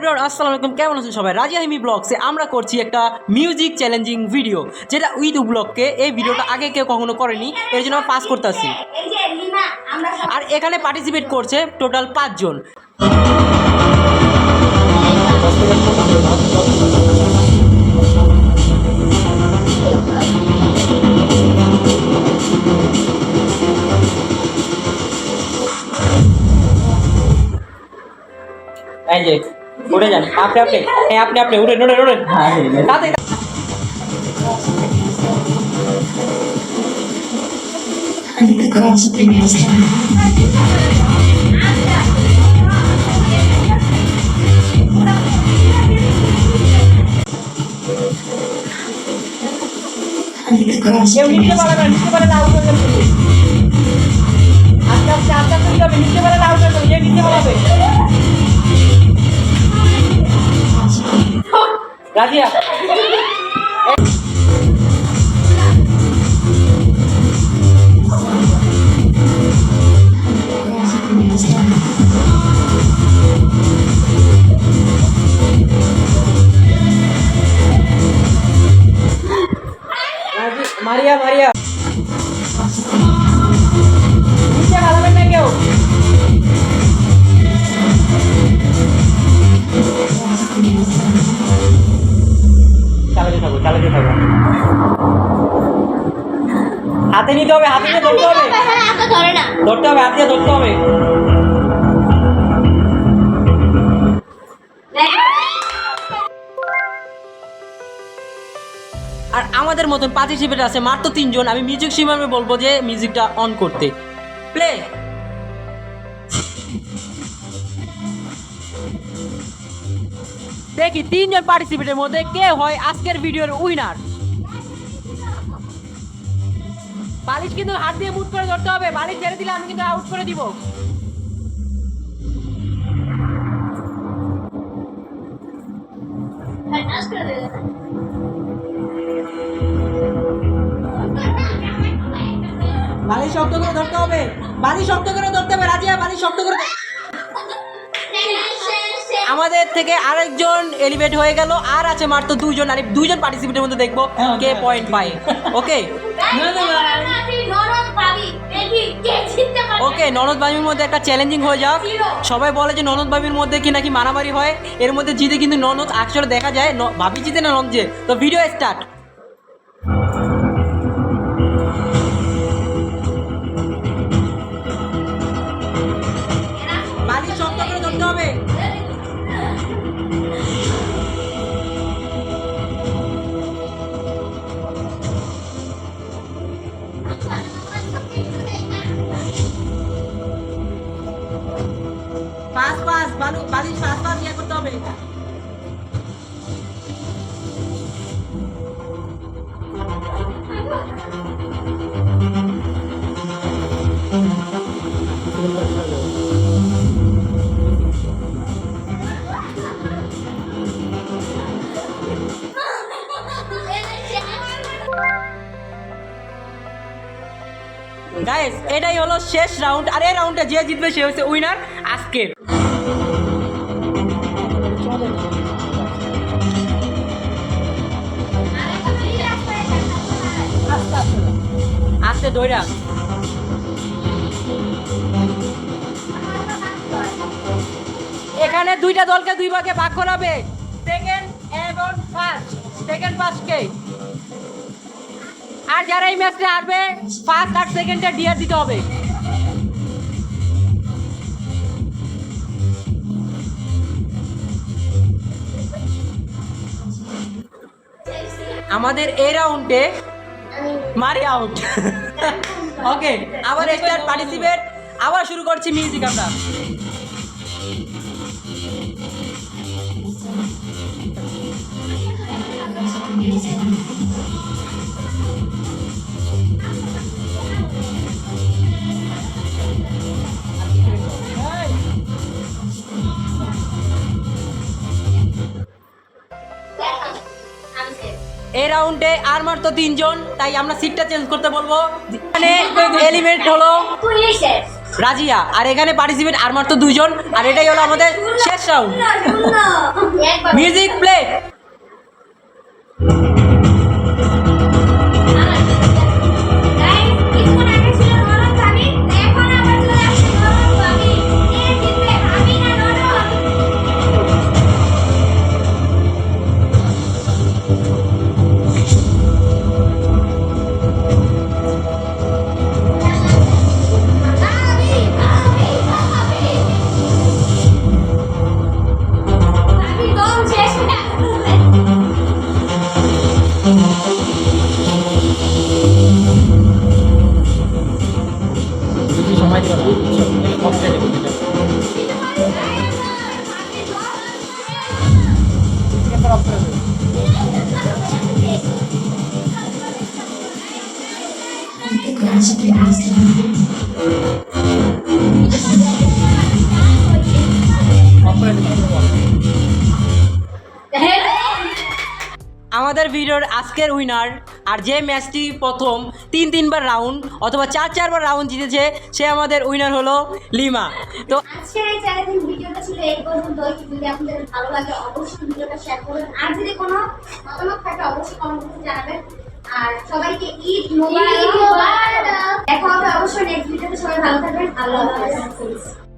Everyone আসসালামু আলাইকুম। কেমন আছেন সবাই? রাজি আহিমি ব্লগসে আমরা করছি একটা মিউজিক চ্যালেঞ্জিং ভিডিও যেটা উইথ ব্লগকে এই ভিডিওটা আগে কেউ কখনো করেনি, এর জন্য পাস আমরা সবাই আর এখানে পার্টিসিপেট করছে টোটাল পাঁচজন। এই উঠে যান। আপনি আপনি। হ্যাঁ আপনি আপনি। উঠেন উঠেন উঠেন। নিতে পারে না নিতে পারে না আউট হয়ে যাবে আস্তে আস্তে আস্তে আস্তে নিতে পারে না আউট হয়ে যাবে নিতে পারবে Maria, Maria. হাতে নিতে হবে হাতে নিয়ে ধরতে হবে। হ্যাঁ ধরতে হবে হাতে ধরতে হবে। আর আমাদের মতন পার্টিসিপেট আছে মাত্র তিনজন আমি মিউজিক সিমামে বলব যে মিউজিকটা অন করতে। প্লে দেখি তিনজন পার্টিসিপেটের মধ্যে কে হয় আজকের ভিডিওর উইনার বালিশ কিন্তু হাত দিয়ে মুট করে ধরতে হবে। বালিশ ছেড়ে দিলে আমি কিন্তু আউট করে দিব। বালিশ শক্ত করে ধরতে হবে। বালিশ শক্ত করে ধরতে হবে। রাজিয়া বালিশ শক্ত করে আমাদের থেকে আরেকজন এলিভেট হয়ে গেল। আর আছে মাত্র দুইজন। আর এই দুইজন পার্টিসিপেটের মধ্যে দেখব কে পয়েন্ট পায়। ওকে ওকে ননদ বাবির মধ্যে একটা চ্যালেঞ্জিং হয়ে যাক। সবাই বলে যে ননদ বাবির মধ্যে কি নাকি মারামারি হয়? এর মধ্যে জিতে কিন্তু ননদ আকচরে দেখা যায়। ভাবি জিতে না ননদ যে তো ভিডিও স্টার্ট গাইস এটাই হলো শেষ রাউন্ড আর এই রাউন্ডে যে জিতবে সে হচ্ছে উইনার আজকের। দৌড়া এখানে দুইটা দলকে দুই ভাগে ভাগ করা হবে। সেকেন্ড এবং ফার্স্ট সেকেন্ড ফার্স্টকে আর যারা এই ম্যাচটা হারবে ফার্স্ট আর সেকেন্ডে ডিয়ার দিতে হবে। আমাদের এই রাউন্ডে মারি আউট ওকে আবার স্টার পার্টিসিপেট আবার শুরু করছি মিউজিক আমরা। এই রাউন্ডে আর মাত্র তিনজন তাই আমরা সিটটা চেঞ্জ করতে বলব। এখানে এলিমেন্ট হলো রাজিয়া আর এখানে পার্টিসিপেট আর মাত্র দুজন আর এটাই হলো আমাদের শেষ রাউন্ড মিউজিক প্লে To আমাদের ভিডিওর আজকের উইনার আর যে ম্যাচটি প্রথম তিন তিনবার রাউন্ড অথবা চার চারবার রাউন্ড জিতেছে সে আমাদের উইনার হলো লিমা। তো আজকের এই চ্যালেঞ্জিং ভিডিওটা ছিল এই পর্যন্তই যদি আপনাদের ভালো লাগে অবশ্যই ভিডিওটা শেয়ার করবেন। আর যদি কোনো মতামত থাকে অবশ্যই কমেন্ট বক্সে জানাবেন। আর সবাইকে ঈদ মোবারক। দেখা হবে অবশ্যই নেক্সট ভিডিওতে সবাই ভালো থাকবেন। আল্লাহ হাফেজ।